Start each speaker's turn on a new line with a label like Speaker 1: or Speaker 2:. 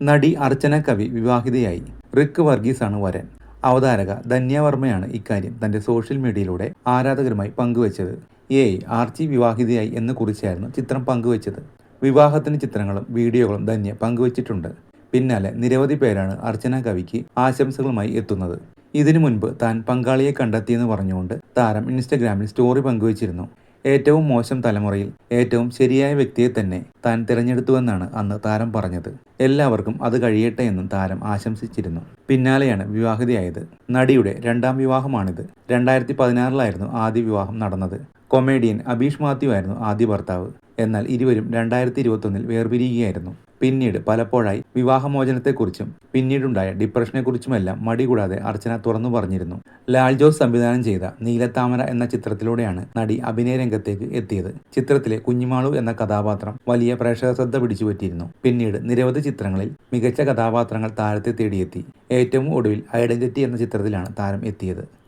Speaker 1: നടി അർച്ചന കവി വിവാഹിതയായി. റിക്ക് വർഗീസാണ് വരൻ. അവതാരക ധന്യവർമ്മയാണ് ഇക്കാര്യം തന്റെ സോഷ്യൽ മീഡിയയിലൂടെ ആരാധകരുമായി പങ്കുവച്ചത്. ഏ ആർച്ചി വിവാഹിതയായി എന്ന് കുറിച്ചായിരുന്നു ചിത്രം പങ്കുവച്ചത്. വിവാഹത്തിന് ചിത്രങ്ങളും വീഡിയോകളും ധന്യ പങ്കുവച്ചിട്ടുണ്ട്. പിന്നാലെ നിരവധി പേരാണ് അർച്ചന കവിക്ക് ആശംസകളുമായി എത്തുന്നത്. ഇതിനു മുൻപ് താൻ പങ്കാളിയെ കണ്ടെത്തിയെന്ന് പറഞ്ഞുകൊണ്ട് താരം ഇൻസ്റ്റഗ്രാമിൽ സ്റ്റോറി പങ്കുവച്ചിരുന്നു. ഏറ്റവും മോശം തലമുറയിൽ ഏറ്റവും ശരിയായ വ്യക്തിയെ തന്നെ താൻ തിരഞ്ഞെടുത്തുവെന്നാണ് അന്ന് താരം പറഞ്ഞത്. എല്ലാവർക്കും അത് കഴിയട്ടെ എന്നും താരം ആശംസിച്ചിരുന്നു. പിന്നാലെയാണ് വിവാഹിതയായത്. നടിയുടെ രണ്ടാം വിവാഹമാണിത്. രണ്ടായിരത്തി പതിനാറിലായിരുന്നു ആദ്യ വിവാഹം നടന്നത്. കൊമേഡിയൻ അബീഷ് മാത്യു ആയിരുന്നു ആദ്യ ഭർത്താവ്. എന്നാൽ ഇരുവരും രണ്ടായിരത്തി ഇരുപത്തൊന്നിൽ വേർപിരിയുകയായിരുന്നു. പിന്നീട് പലപ്പോഴായി വിവാഹമോചനത്തെക്കുറിച്ചും പിന്നീടുണ്ടായ ഡിപ്രഷനെക്കുറിച്ചുമെല്ലാം മടി കൂടാതെ അർച്ചന തുറന്നു പറഞ്ഞിരുന്നു. ലാൽ ജോസ് സംവിധാനം ചെയ്ത നീലത്താമര എന്ന ചിത്രത്തിലൂടെയാണ് നടി അഭിനയ രംഗത്തേക്ക് എത്തിയത്. ചിത്രത്തിലെ കുഞ്ഞിമാളു എന്ന കഥാപാത്രം വലിയ പ്രേക്ഷക ശ്രദ്ധ പിടിച്ചുപറ്റിയിരുന്നു. പിന്നീട് നിരവധി ചിത്രങ്ങളിൽ മികച്ച കഥാപാത്രങ്ങൾ താരത്തെ തേടിയെത്തി. ഏറ്റവും ഒടുവിൽ ഐഡന്റിറ്റി എന്ന ചിത്രത്തിലാണ് താരം എത്തിയത്.